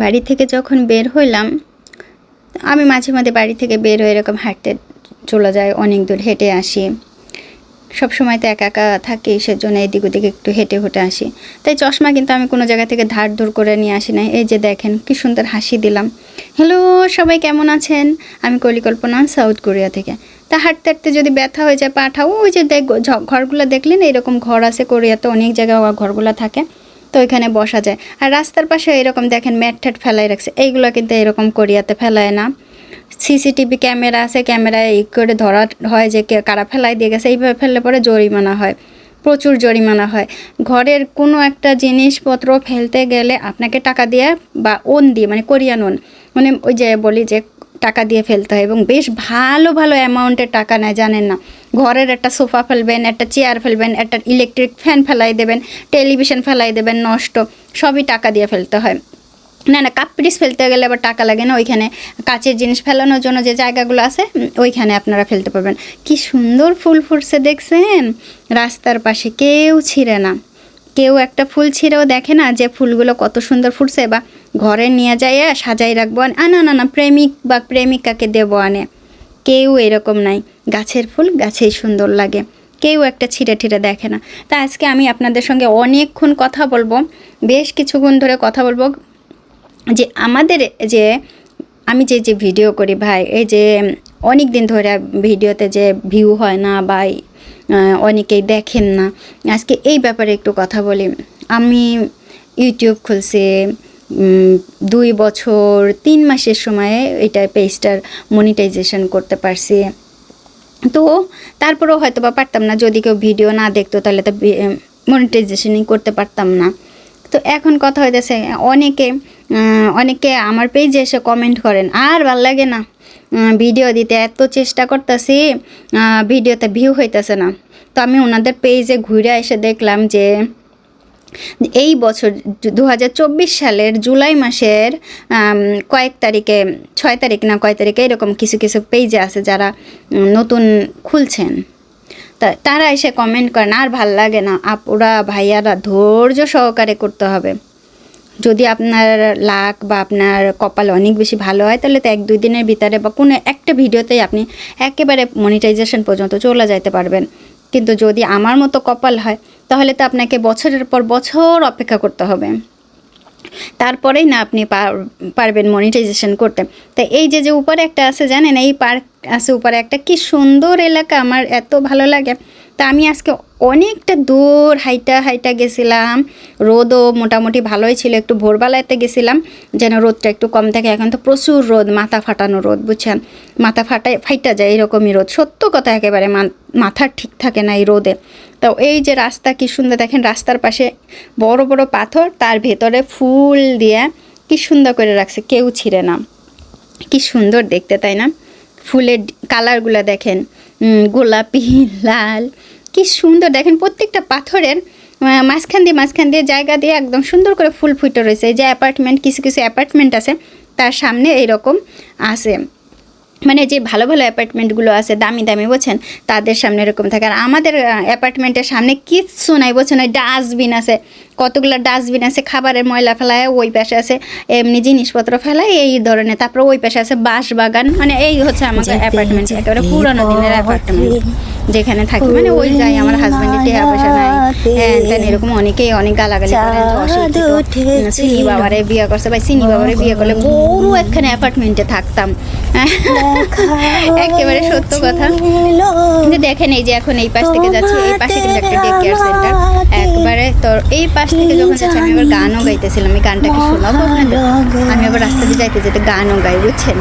বাড়ি থেকে যখন বের হইলাম, আমি মাঝে মাঝে বাড়ি থেকে বের হয়ে এরকম হাঁটতে চলে যাই, অনেক দূর হেঁটে আসি। সব সময় তো একা একা থাকি, সেজন্য এদিক ওদিকে একটু হেঁটে হেঁটে আসি। তাই চশমা কিন্তু আমি কোনো জায়গা থেকে ধার ধুর করে নিয়ে আসি না এই যে দেখেন, কি সুন্দর হাসি দিলাম। হ্যালো, সবাই কেমন আছেন? আমি কলিকল্পনা সাউথ কোরিয়া থেকে। তা হাঁটতে হাঁটতে যদি ব্যথা হয়ে যায় পাঠাও ওই যে দেখ ঘরগুলো দেখলেন, এরকম ঘর আছে কোরিয়াতে, অনেক জায়গায় ঘরগুলো থাকে। তো ওইখানে বসা যায়। আর রাস্তার পাশে এরকম দেখেন ম্যাট ঠ্যাট ফেলাই রাখছে। এইগুলো কিন্তু এরকম কোরিয়াতে ফেলায় না। সিসিটিভি ক্যামেরা আছে ক্যামেরায় ই করে ধরা হয় যে কারা ফেলাই দিয়ে গেছে। এইভাবে ফেললে পরে জরিমানা হয়। প্রচুর জরিমানা হয়। ঘরের কোনো একটা জিনিসপত্র ফেলতে গেলে আপনাকে টাকা দিয়ে বা ওন দিয়ে মানে কোরিয়ান ওন মানে ওই যে বলি যে টাকা দিয়ে ফেলতে হয় এবং বেশ ভালো ভালো অ্যামাউন্টের টাকা নেয়, জানেন না? ঘরের একটা সোফা ফেলবেন, একটা চেয়ার ফেলবেন, একটা ইলেকট্রিক ফ্যান ফেলাই দেবেন, টেলিভিশন ফেলাই দেবেন, নষ্ট, সবই টাকা দিয়ে ফেলতে হয়। না না কাপ পিরিস ফেলতে গেলে আবার টাকা লাগে না, ওইখানে কাচের জিনিস ফেলানোর জন্য যে জায়গাগুলো আছে ওইখানে আপনারা ফেলতে পারবেন। কি সুন্দর ফুল ফুটছে, দেখছেন? রাস্তার পাশে কেউ ছিঁড়ে না। কেউ একটা ফুল ছিঁড়েও দেখে না যে ফুলগুলো কত সুন্দর ফুটছে বা ঘরে নিয়ে যায় সাজাই রাখব আনে না না না, প্রেমিক বা প্রেমিকাকে দেবো আনে। কেউ এরকম নাই। গাছের ফুল গাছেই সুন্দর লাগে। কেউ একটা ছিঁড়ে ঠিড়ে দেখে না। তা আজকে আমি আপনাদের সঙ্গে অনেকক্ষণ কথা বলব। বেশ কিছুক্ষণ ধরে কথা বলব যে আমাদের যে আমি যে যে ভিডিও করি ভাই, এই যে অনেক দিন ধরে ভিডিওতে যে ভিউ হয় না বা অনেকেই দেখেন না। আজকে এই ব্যাপারে একটু কথা বলি। আমি ইউটিউব খুলছি দুই বছর, তিন মাসের সময়ে এটা পেজটার মনিটাইজেশন করতে পারছি। তো তারপরেও হয়তো বা পারতাম না, যদি কেউ ভিডিও না দেখতো তাহলে তো মনিটাইজেশনই করতে পারতাম না। তো এখন কথা হইতেছে, অনেকে অনেকে আমার পেজে এসে কমেন্ট করেন, আর ভালো লাগে না ভিডিও দিতে এত চেষ্টা করতেছি ভিডিওতে ভিউ হইতেছে না। তো আমি ওনাদের পেজে ঘুরে এসে দেখলাম যে এই বছর দু হাজার চব্বিশ সালের জুলাই মাসের কয়েক তারিখে, ছয় তারিখ না কয় তারিখে এরকম কিছু কিছু পেজে আছে যারা নতুন খুলছেন। তারা এসে কমেন্ট করেন, আর ভালো লাগে না, আপুরা, ভাইয়ারা ধৈর্য সহকারে করতে হবে। যদি আপনার লাক বা আপনার কপাল অনেক বেশি ভালো হয়, তাহলে তো এক দুই দিনের ভিতরে বা কোনো একটা ভিডিওতেই আপনি একেবারে মনিটাইজেশন পর্যন্ত চলে যাইতে পারবেন। কিন্তু যদি আমার মতো কপাল হয় তাহলে তো আপনাকে বছরের পর বছর অপেক্ষা করতে হবে। তারপরেই না আপনি পার- পারবেন মনিটাইজেশন করতে। তা এই যে যে উপরে একটা আছে, জানেন? এই পার্ক আছে উপরে একটা। কি সুন্দর এলাকা, আমার এত ভালো লাগে। তা আমি আজকে অনেকটা দূর হাইটা হাইটা গেছিলাম। রোদও মোটামুটি ভালোই ছিল। একটু ভোরবেলাতে গেছিলাম। যেন রোদটা একটু কম থাকে। এখন তো প্রচুর রোদ, মাথা ফাটানো রোদ, বুঝছেন? মাথা ফাটায়, ফাইটা যায় এরকমই রোদ। সত্য কথা একেবারে মাথা ঠিক থাকে না এই রোদে। তো এই যে রাস্তা কি সুন্দর, দেখেন রাস্তার পাশে বড় বড় পাথর, তার ভেতরে ফুল দিয়ে কি সুন্দর করে রাখছে, কেউ ছিঁড়ে না। কি সুন্দর দেখতে, তাই না? ফুলের কালারগুলো দেখেন গোলাপি, লাল, কি সুন্দর। দেখেন প্রত্যেকটা পাথরের মাঝখান দিয়ে মাঝখান দিয়ে জায়গা দিয়ে একদম সুন্দর করে ফুল ফুটে রয়েছে। যে অ্যাপার্টমেন্ট, কিছু কিছু অ্যাপার্টমেন্ট আছে, তার সামনে এইরকম আছে। মানে যে ভালো ভালো অ্যাপার্টমেন্টগুলো আছে দামি দামি বলছেন তাদের সামনে এরকম থাকে। আর আমাদের অ্যাপার্টমেন্টের সামনে কিচ্ছু নাই বলছেন ওই ডাস্টবিন আছে। কতগুলো ডাস্টবিন আছে খাবারের ময়লা ফেলায় ওই পাশে আছে এমনি জিনিসপত্র ফেলায় এই ধরনের। তারপরে ওই পাশে আছে বাঁশ বাগান মানে এই হচ্ছে আমাদের অ্যাপার্টমেন্ট একেবারে পুরোনো দিনের অ্যাপার্টমেন্ট। যেখানে থাকি মানে ওই যাই আমার হাজব্যান্ডের টেহা হ্যাঁ এরকম অনেকেই অনেক গালাগালি করেন যে বাবারে বিয়ে করছে ভাই বাবারে বিয়ে করলে বড় একখানে অ্যাপার্টমেন্টে থাকতাম। একেবারে সত্য কথা। কিন্তু দেখেন এই যে এখন এই পাশ থেকে যাচ্ছি এই পাশে কিন্তু একটা ডে কেয়ার সেন্টার একবারে তো এই পাশ থেকে যখন যাচ্ছি আমি আবার গানও গাইতেছিলাম এই গানটাকে শোনাবো আপনাদের আমি আবার রাস্তা দিয়ে যাইতে যেতে গানও গাই বুঝছেন?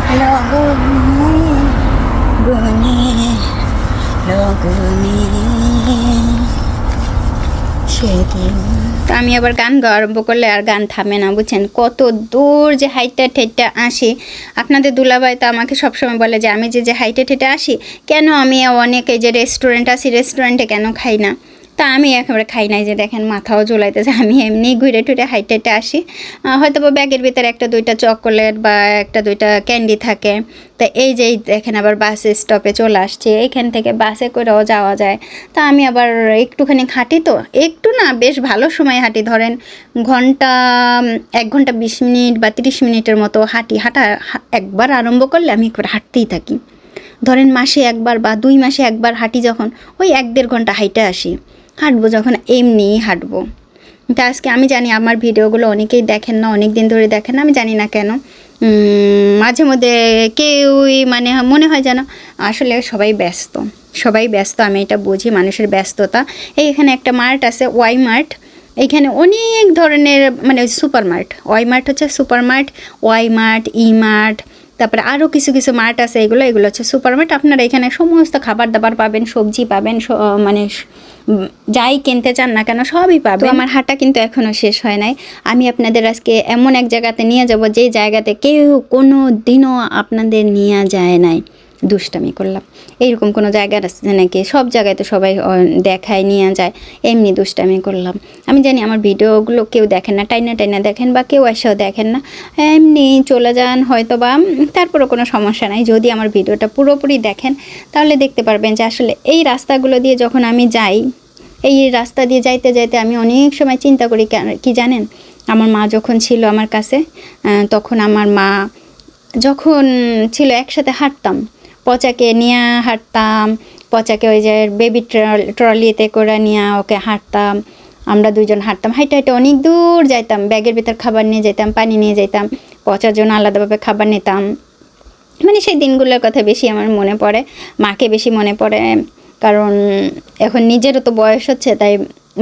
তো আমি আবার গান গাওয়া আরম্ভ করলে আর গান থামে না, বুঝছেন? কত দূর যে হাইটটা ঠেটটা আসি। আপনাদের দুলাভাই তো আমাকে সবসময় বলে যে, আমি যে যে হাইটে ঠেটে আসি, কেন আমি অনেক এই যে রেস্টুরেন্ট আসি রেস্টুরেন্টে কেন খাই না? তা আমি একেবারে খাই নাই যে দেখেন মাথাও ঝোলাইতেছে, আমি এমনি ঘুরে টুরে হাইটে হাইটে আসি। হয়তো বা ব্যাগের ভিতরে একটা দুইটা চকোলেট বা একটা দুইটা ক্যান্ডি থাকে। তা এই যে দেখেন আবার বাস স্টপে চলে আসছে, এখান থেকে বাসে করেও যাওয়া যায়। তা আমি আবার একটুখানি হাঁটি তো, একটু না বেশ ভালো সময় হাঁটি। ধরেন ঘণ্টা এক ঘণ্টা বিশ মিনিট বা তিরিশ মিনিটের মতো হাঁটি। হাঁটা একবার আরম্ভ করলে আমি একবার হাঁটতেই থাকি। ধরেন মাসে একবার বা দুই মাসে একবার হাঁটি যখন, ওই এক দেড় ঘণ্টা হাইটে আসি। হাঁটবো, যখন এমনি হাঁটবো। তা আজকে আমি জানি আমার ভিডিওগুলো অনেকেই দেখেন না অনেক দিন ধরে দেখেন আমি জানি না কেন। মাঝে মধ্যে কেউই মানে মনে হয় যেন আসলে সবাই ব্যস্ত। সবাই ব্যস্ত, আমি এটা বুঝি, মানুষের ব্যস্ততা। এই এখানে একটা মার্ট আছে, ওয়াই মার্ট। এইখানে অনেক ধরনের মানে সুপার মার্ট। ওয়াই মার্ট হচ্ছে super mart, Y mart, E mart তারপরে আরও কিছু কিছু মার্ট আছে, এগুলো এগুলো হচ্ছে সুপার মার্ট আপনারা এখানে সমস্ত খাবার দাবার পাবেন, সবজি পাবেন মানে যাই কিনতে চান না কেন সবই পাবে আমার হাঁটা কিন্তু এখনও শেষ হয় নাই। আমি আপনাদের আজকে এমন এক জায়গাতে নিয়ে যাব যে জায়গাতে কেউ কোনো দিনও আপনাদের নিয়ে যায় নাই। দুষ্টামি করলাম। এইরকম কোনো জায়গা আছে নাকি? সব জায়গায় তো সবাই দেখায়, নিয়ে যায়, এমনি দুষ্টামি করলাম। আমি জানি আমার ভিডিওগুলো কেউ দেখেন না, টাইনা টাইনা দেখেন বা কেউ এসেও দেখেন না। এমনি চলে যান হয়তো বা তারপরও কোনো সমস্যা নাই। যদি আমার ভিডিওটা পুরোপুরি দেখেন, তাহলে দেখতে পারবেন যে আসলে এই রাস্তাগুলো দিয়ে যখন আমি যাই, এই রাস্তা দিয়ে যাইতে যাইতে আমি অনেক সময় চিন্তা করি কি জানেন? আমার মা যখন ছিল আমার কাছে তখন আমার মা যখন ছিল একসাথে হাঁটতাম পচাকে নিয়ে হাঁটতাম, পচাকে ওই যে বেবি ট্রলিতে করে নিয়ে ওকে হাঁটতাম, আমরা দুজন হাঁটতাম, হাইটে হাইটে অনেক দূর যাইতাম, ব্যাগের ভিতর খাবার নিয়ে যেতাম পানি নিয়ে যেতাম পচার জন্য আলাদাভাবে খাবার নিতাম। মানে সেই দিনগুলোর কথা বেশি আমার মনে পড়ে, মাকে বেশি মনে পড়ে, কারণ এখন নিজেরও তো বয়স হচ্ছে, তাই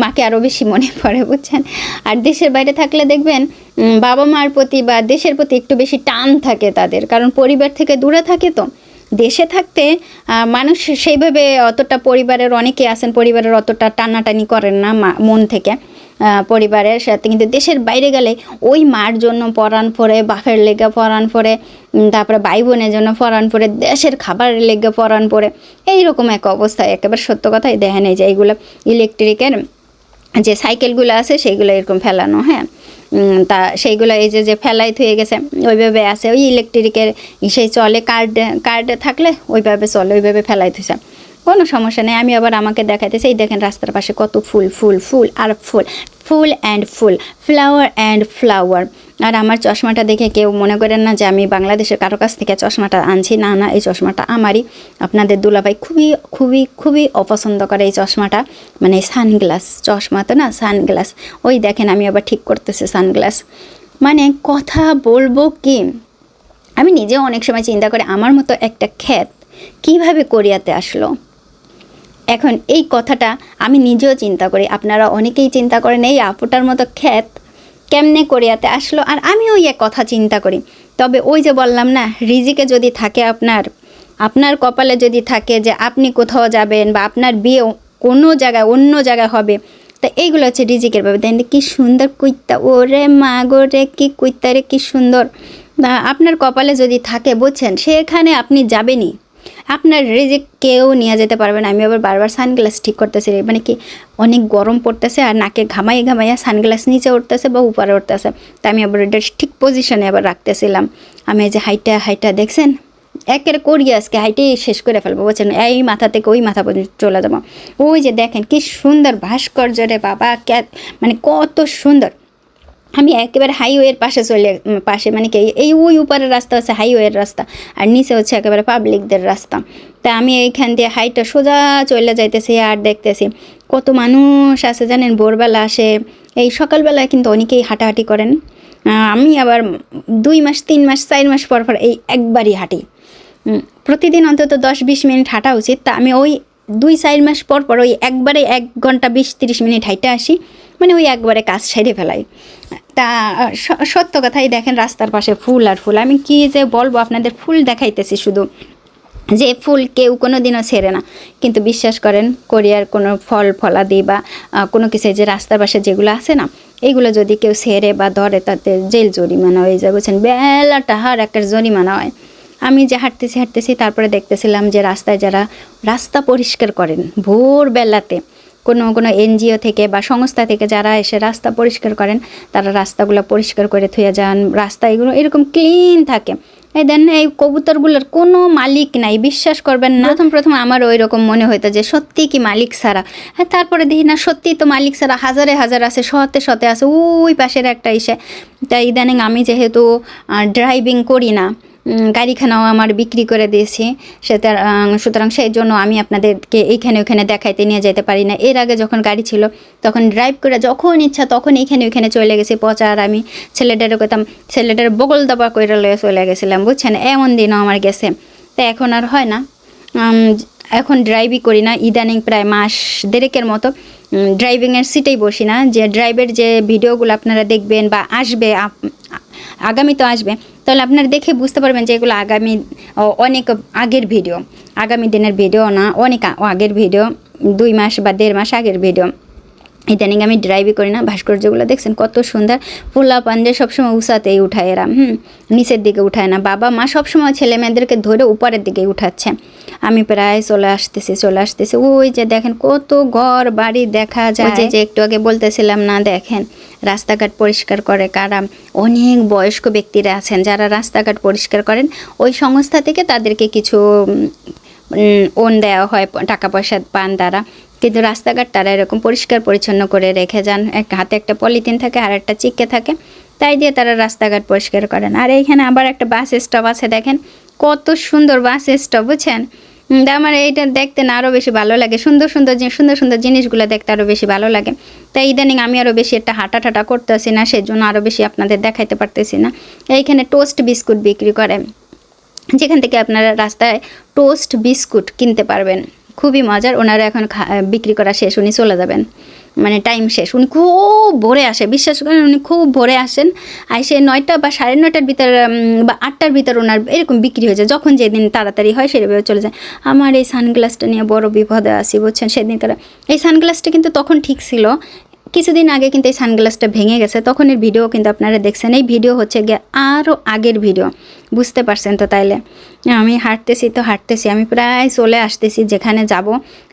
মাকে আরও বেশি মনে পড়ে, বুঝছেন? আর দেশের বাইরে থাকলে দেখবেন বাবা মার প্রতি বা দেশের প্রতি একটু বেশি টান থাকে তাদের, কারণ পরিবার থেকে দূরে থাকে তো। দেশে থাকতে মানুষ সেইভাবে অতটা পরিবারের অনেকে আছেন পরিবারের অতটা টানাটানি করেন না মন থেকে পরিবারের সাথে। কিন্তু দেশের বাইরে গেলে ওই মার জন্য পরাণ পরে, বাপের লেগে পরাণ পরে তারপরে ভাই বোনের জন্য পরাণ পরে, দেশের খাবারের লেগে পরাণ পরে, এইরকম এক অবস্থা। একেবারে সত্য কথাই দেখেন নেই যে এইগুলো ইলেকট্রিকের যে সাইকেলগুলো আছে সেইগুলো এরকম ফেলানো হ্যাঁ? তা সেইগুলো এই যে যে ফেলাই থয়ে গেছে, ওইভাবে আছে। ওই ইলেকট্রিকের সেই চলে কার্ড কার্ড থাকলে ওইভাবে চলে, ওইভাবে ফেলাই থইছে কোনো সমস্যা নেই। আমি আবার আমাকে দেখাইতেছি, এই দেখেন রাস্তার পাশে কত ফুল ফুল ফুল আর ফুল ফুল অ্যান্ড ফুল ফ্লাওয়ার অ্যান্ড ফ্লাওয়ার আর আমার চশমাটা দেখে কেউ মনে করেন না যে আমি বাংলাদেশের কারও কাছ থেকে চশমাটা আনছি। না না, এই চশমাটা আমারই। আপনাদের দুলাভাই খুবই খুবই খুবই অপছন্দ করে এই চশমাটা। মানে সানগ্লাস, চশমা তো না, সানগ্লাস। ওই দেখেন আমি আবার ঠিক করতেছি সানগ্লাস। মানে কথা বলব কি? আমি নিজেও অনেক সময় চিন্তা করি, আমার মতো একটা ক্ষেত কীভাবে কোরিয়াতে আসলো? এখন এই কথাটা আমি নিজেও চিন্তা করি। আপনারা অনেকেই চিন্তা করেন, এই আপুটার মতো ক্ষেত কেমনে কোরিয়াতে আসলো? আর আমিও এক কথা চিন্তা করি। তবে ওই যে বললাম না, রিজিকে যদি থাকে আপনার আপনার কপালে যদি থাকে যে আপনি কোথাও যাবেন বা আপনার বিয়ে কোনো জায়গায় অন্য জায়গায় হবে, তা এইগুলো হচ্ছে রিজিকের ব্যাপার। দেখেন কি সুন্দর কুইত্তা। ওরে মা গো রে, কি কুইত্তা রে, কি সুন্দর। আপনার কপালে যদি থাকে, বুঝছেন, সেখানে আপনি যাবেনই। আপনার রিজিক কেউ নিয়ে যেতে পারবে না। আমি আবার বারবার সানগ্লাস ঠিক করতেছি মানে কি, অনেক গরম পড়তেছে আর নাকে ঘামাই ঘামাইয়া সানগ্লাস নিচে উঠতেছে বা উপরে উঠতেছে। তা আমি আবার এটা ঠিক পজিশনে আবার রাখতেছিলাম। আমি যে হাইটা হাইটা দেখছেন? একের করি আজকে, হাইটেই শেষ করে ফেলব বলছেন এই মাথা থেকে ওই মাথা পর্যন্ত চলে যাব। ওই যে দেখেন কি সুন্দর ভাস্কর্য রে বাবা মানে কত সুন্দর। আমি একেবারে হাইওয়ের পাশে চলে পাশে মানে কি, এই ওই উপরের রাস্তা হচ্ছে হাইওয়ের রাস্তা, আর নিচে হচ্ছে একেবারে পাবলিকদের রাস্তা। তা আমি এইখান দিয়ে হাইটা সোজা চলে যাইতেছি আর দেখতেছি, কত মানুষ আছে জানেন, ভোরবেলা আসে, এই সকালবেলায় কিন্তু অনেকেই হাঁটাহাঁটি করেন। আমি আবার দুই মাস, তিন মাস, চার মাস পর পর এই একবারই হাঁটি। প্রতিদিন অন্তত দশ, বিশ মিনিট হাঁটা উচিত। তা আমি ওই দুই, চার মাস পর পর ওই একবারে এক ঘণ্টা, বিশ, তিরিশ মিনিট হাইটে আসি। মানে ওই একবারে কাজ সেরে ফেলাই। তা সত্য কথাই দেখেন রাস্তার পাশে ফুল আর ফুল। আমি কি যে বলব, আপনাদের ফুল দেখাইতেছি শুধু। যে ফুল কেউ কোনো দিনও ছেড়ে না। কিন্তু বিশ্বাস করেন, কোরিয়ার কোনো ফল, ফলাদি বা কোনো কিছু যে রাস্তার পাশে যেগুলো আছে না এইগুলো যদি কেউ ছেড়ে বা ধরে তাতে জেল জরিমানা হয়ে যায় বলছেন বেলা টাহার একটা জরিমানা হয়। আমি যে হাঁটতেছি হাঁটতেছি, তারপরে দেখতেছিলাম যে রাস্তায় যারা রাস্তা পরিষ্কার করেন, ভোরবেলাতে কোনো কোনো এনজিও থেকে বা সংস্থা থেকে যারা এসে রাস্তা পরিষ্কার করেন, তারা রাস্তাগুলো পরিষ্কার করে থুয়ে যান, রাস্তা এগুলো এরকম ক্লিন থাকে। এই দেন এই কবুতরগুলোর কোনো মালিক নাই, বিশ্বাস করবেন না। প্রথম প্রথম আমার ওই রকম মনে হতো যে সত্যি কি মালিক ছাড়া। হ্যাঁ তারপরে দেখি না সত্যি তো মালিক ছাড়া হাজারে হাজার আছে, শতে শতে আছে, ওই পাশের একটা ইসে। তাই ইদানিং আমি যেহেতু ড্রাইভিং করি না গাড়িখানাও আমার বিক্রি করে দিয়েছি। সুতরাং সেই জন্য আমি আপনাদেরকে এইখানে ওখানে দেখাইতে নিয়ে যেতে পারি না। এর আগে যখন গাড়ি ছিল, তখন ড্রাইভ করে যখন ইচ্ছা তখন এইখানে ওইখানে চলে গেছি পচা আর আমি। ছেলেটারে কইতাম, ছেলেটার বগল দাবা করে লয়ে চলে গেছিলাম, বুঝছেন? এমন দিনও আমার গেছে। তা এখন আর হয় না। এখন ড্রাইভই করি না। ইদানিং প্রায় মাস দেড়েকের মতো ড্রাইভিংয়ের সিটেই বসি না। যে ড্রাইভের যে ভিডিওগুলো আপনারা দেখবেন বা আসবে আগামী তো আসবে তাহলে আপনারা দেখে বুঝতে পারবেন যে এগুলো আগামী অনেক আগের ভিডিও। আগামী দিনের ভিডিও না, অনেক আগের ভিডিও, দুই মাস বা দেড় মাস আগের ভিডিও। ইদানিং আমি ড্রাইভই করি না ভাস্কর্যগুলো দেখছেন কত সুন্দর পোলা পাঞ্জে সবসময় উষাতেই উঠায় এরা হুম নিচের দিকে উঠায় না বাবা মা সবসময় ছেলে মেয়েদেরকে ধরে উপরের দিকে উঠাচ্ছে। আমি প্রায় চলে আসতেছি চলে আসতেছি ওই যে দেখেন কত ঘর বাড়ি দেখা যায় যে- যে একটু আগে বলতেছিলাম না দেখেন রাস্তাঘাট পরিষ্কার করে কারা অনেক বয়স্ক ব্যক্তিরা আছেন যারা রাস্তাঘাট পরিষ্কার করেন ওই সংস্থা থেকে তাদেরকে কিছু ওন দেওয়া হয় টাকা পয়সা পান তারা। কিন্তু রাস্তাঘাট তারা এরকম পরিষ্কার পরিচ্ছন্ন করে রেখে যান। এক হাতে একটা পলিথিন থাকে, আর একটা চিকে থাকে। তাই দিয়ে তারা রাস্তাঘাট পরিষ্কার করেন। আর এইখানে আবার একটা বাস স্টপ আছে, দেখেন। কত সুন্দর বাস স্টপ, বুঝছেন? আমার এইটা দেখতে না আরও বেশি ভালো লাগে। সুন্দর সুন্দর জিনিস সুন্দর সুন্দর জিনিসগুলো দেখতে আরও বেশি ভালো লাগে। তাই ইদানিং আমি আরও বেশি একটা হাঁটা ঠাটা করতেছি না, সেজন্য আরও বেশি আপনাদের দেখাইতে পারতেছি না। এইখানে টোস্ট বিস্কুট বিক্রি করে। যেখান থেকে আপনারা রাস্তায় টোস্ট বিস্কুট কিনতে পারবেন। খুবই মজার। ওনারা এখন বিক্রি করা শেষ, উনি চলে যাবেন। মানে টাইম শেষ। উনি খুব ভোরে আসে। বিশ্বাস করেন, উনি খুব ভোরে আসেন। আইসে নয়টা বা সাড়ে নয়টার ভিতর বা আটটার ভিতর ওনার এরকম বিক্রি হয়ে যায়। যখন যেদিন তাড়াতাড়ি হয়, সেভাবে চলে যায়। আমার এই সানগ্লাসটা নিয়ে বড় বিপদে আসি বুঝছেন? সেদিনকার এই সানগ্লাসটা কিন্তু তখন ঠিক ছিল। কিছুদিন আগে কিন্তু এই সানগ্লাসটা ভেঙে গেছে। তখন এর ভিডিও কিন্তু আপনারা দেখছেন। এই ভিডিও হচ্ছে গিয়ে আরও আগের ভিডিও। বুঝতে পারছেন তো তাইলে? আমি হাঁটতেছি তো হাঁটতেছি, আমি প্রায় চলে আসতেছি যেখানে যাব,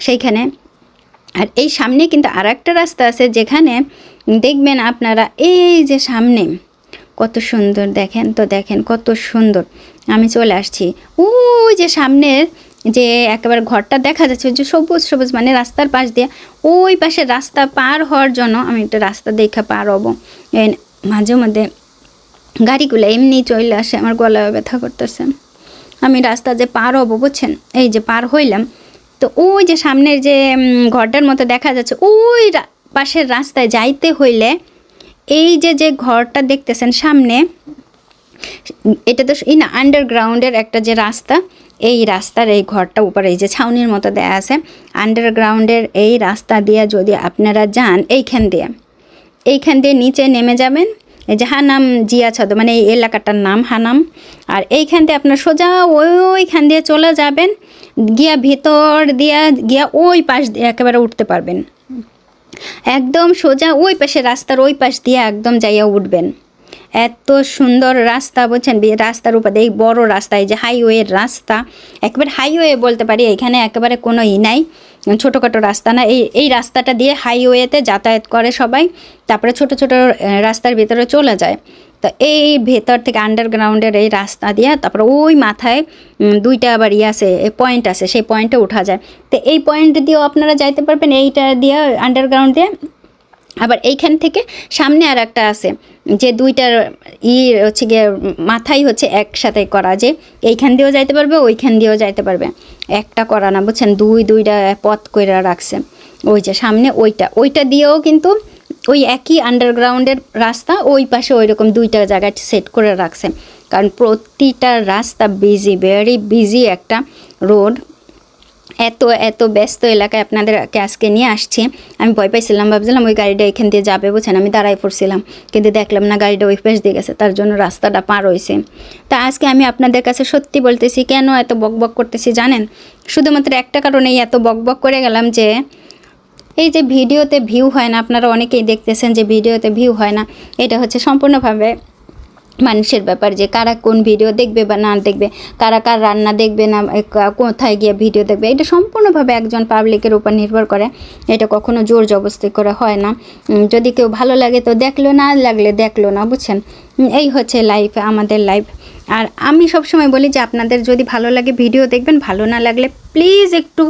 সেইখানে। আর এই সামনে কিন্তু আর একটা রাস্তা আছে যেখানে দেখবেন আপনারা, এই যে সামনে, কত সুন্দর, দেখেন তো, দেখেন কত সুন্দর। আমি চলে আসছি। ওই যে সামনের যে একেবারে ঘরটা দেখা যাচ্ছে যে সবুজ সবুজ মানে রাস্তার পাশ দিয়ে, ওই পাশে রাস্তা পার হওয়ার জন্য আমি একটা রাস্তা দেখা পার হব। মাঝে মধ্যে গাড়িগুলো এমনি চলে আসে, আমার গলা ব্যথা করতেছে। আমি রাস্তা যে পার হব, বুঝছেন? এই যে পার হইলাম, তো ওই যে সামনের যে ঘরটার মতো দেখা যাচ্ছে, ওই পাশের রাস্তায় যাইতে হইলে এই যে যে ঘরটা দেখতেছেন সামনে, এটা তো এই না আন্ডারগ্রাউন্ডের একটা যে রাস্তা, এই রাস্তার এই ঘরটা উপরে এই যে ছাউনির মতো দেয়া আছে, আন্ডারগ্রাউন্ডের এই রাস্তা দিয়ে যদি আপনারা যান, এইখান দিয়ে। এইখান দিয়ে নিচে নেমে যাবেন যে হানাম জিয়া ছদ মানে এই এলাকাটার নাম হানাম। আর এইখান দিয়ে আপনার সোজা ওই ওইখান দিয়ে চলে যাবেন, গিয়া ভিতর দিয়া, গিয়া ওই পাশ দিয়ে একেবারে উঠতে পারবেন। একদম সোজা ওই পাশে রাস্তার ওই পাশ দিয়ে একদম যাইয়া উঠবেন। এত সুন্দর রাস্তা বলছেন রাস্তার উপর এই বড় রাস্তা, এই যে হাইওয়ের রাস্তা, একেবারে হাইওয়ে বলতে পারি, এখানে একেবারে কোনো ই নাই। ছোটোখাটো রাস্তা না, এই এই রাস্তাটা দিয়ে হাইওয়েতে যাতায়াত করে সবাই, তারপরে ছোট ছোট রাস্তার ভেতরে চলে যায়। তো এই ভেতর থেকে আন্ডারগ্রাউন্ডের এই রাস্তা দিয়ে, তারপরে ওই মাথায় দুইটা আবার ইয়ে আছে পয়েন্ট আছে, সেই পয়েন্টে উঠা যায়। তো এই পয়েন্ট দিয়েও আপনারা যাইতে পারবেন, এইটা দিয়ে আন্ডারগ্রাউন্ড দিয়ে আবার এইখান থেকে সামনে আর একটা আছে, যে দুইটার ই হচ্ছে গিয়ে মাথাই হচ্ছে একসাথে করা, যে এইখান দিয়েও যাইতে পারবে, ওইখান দিয়েও যাইতে পারবে। একটা করা না, বুঝছেন? দুই, দুইটা পথ করে রাখছে। ওই যে সামনে ওইটা ওইটা দিয়েও কিন্তু ওই একই আন্ডারগ্রাউন্ডের রাস্তা, ওই পাশে ওই রকম দুইটা জায়গায় সেট করে রাখছে। কারণ প্রতিটা রাস্তা বিজি ভেরি বিজি একটা রোড এত এত ব্যস্ত এলাকায় আপনাদেরকে আজকে নিয়ে আসছি। আমি ভয় পাইছিলাম, ভাবছিলাম ওই গাড়িটা এখান দিয়ে যাবে বুঝছেন, আমি দাঁড়াই পড়ছিলাম। কিন্তু দেখলাম না গাড়িটা ওই পাশ দিয়ে গেছে, তার জন্য রাস্তাটা পার হয়েছে তা আজকে আমি আপনাদের কাছে সত্যি বলতেছি, কেন এত বক বক করতেছি জানেন? শুধুমাত্র একটা কারণেই এত বক বক করে গেলাম যে, এই যে ভিডিওতে ভিউ হয় না, আপনারা অনেকেই দেখতেছেন যে ভিডিওতে ভিউ হয় না, এটা হচ্ছে সম্পূর্ণভাবে মানুষের ব্যাপার যে কারা কোন ভিডিও দেখবে বা না দেখবে, কারা কার রান্না দেখবে না কোথায় গিয়ে ভিডিও দেখবে, এটা সম্পূর্ণভাবে একজন পাবলিকের উপর নির্ভর করে। এটা কখনো জোর জবস্তি করে হয় না। যদি কেউ ভালো লাগে তো দেখল, না লাগলে দেখল না, বুঝছেন? এই হচ্ছে লাইফ আমাদের লাইফ আর আমি সবসময় বলি যে আপনাদের যদি ভালো লাগে ভিডিও দেখবেন, ভালো না লাগলে প্লিজ একটু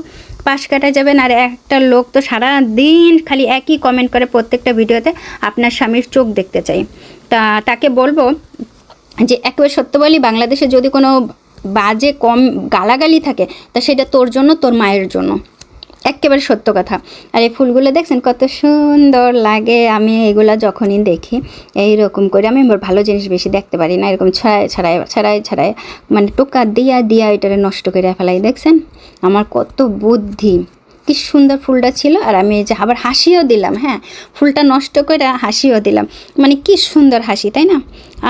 পাশ কাটা যাবেন আর একটা লোক তো সারা দিন খালি একই কমেন্ট করে প্রত্যেকটা ভিডিওতে আপনার স্বামীর চোখ দেখতে চাই। তা তাকে বলব যে একেবারে সত্য বলি, বাংলাদেশে যদি কোনো বাজে কম গালাগালি থাকে, তা সেটা তোর জন্য, তোর মায়ের জন্য। একেবারে সত্য কথা। আর এই ফুলগুলো দেখছেন কত সুন্দর লাগে। আমি এগুলা যখনই দেখি এই রকম করে আমি ভালো জিনিস বেশি দেখতে পারি না। এরকম ছড়ায় ছড়ায় ছড়ায় ছড়ায় মানে টোকা দিয়া দিয়া এটারে নষ্ট করে ফেলাই। দেখছেন? আমার কত বুদ্ধি। কি সুন্দর ফুলটা ছিল। আর আমি যে আবার হাসিও দিলাম হ্যাঁ? ফুলটা নষ্ট করে হাসিও দিলাম। মানে কি সুন্দর হাসি তাই না?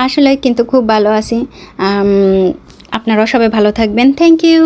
আসলে কিন্তু খুব ভালো আছি। আম, আপনারাও সবাই ভালো থাকবেন। Thank you